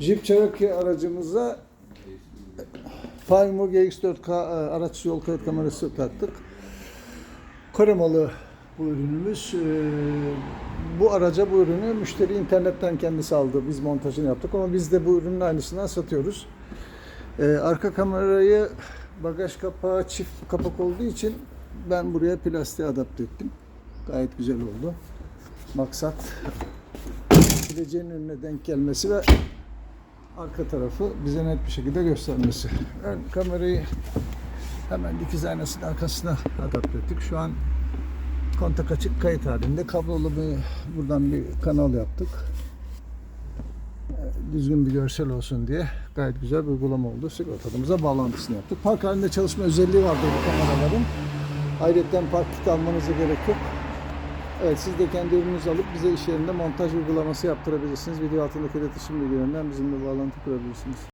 Jeep Cherokee aracımıza Faymo GX4K e, araç yol kayıt kamerası taktık. Kore malı bu ürünümüz. Ee, Bu araca bu ürünü müşteri internetten kendisi aldı. Biz montajını yaptık ama biz de bu ürünün aynısından satıyoruz. Ee, Arka kamerayı bagaj kapağı çift kapak olduğu için ben buraya plastiğe adapte ettim. Gayet güzel oldu. Maksat gideceğin önüne denk gelmesi ve arka tarafı bize net bir şekilde göstermesi. Ön kamerayı hemen dikiz aynasının arkasına adapte ettik. Şu an kontak açık kayıt halinde. Kablolu bir buradan bir kanal yaptık. Düzgün bir görsel olsun diye gayet güzel bir uygulama oldu. Sigortalımıza bağlantısını yaptık. Park halinde çalışma özelliği vardı bu kameraların. Ayrıca park kit almanıza gerek yok. Evet siz de kendi ürününüzü alıp bize iş yerinde montaj uygulaması yaptırabilirsiniz. Video altındaki iletişim bilgilerinden bizimle bağlantı kurabilirsiniz.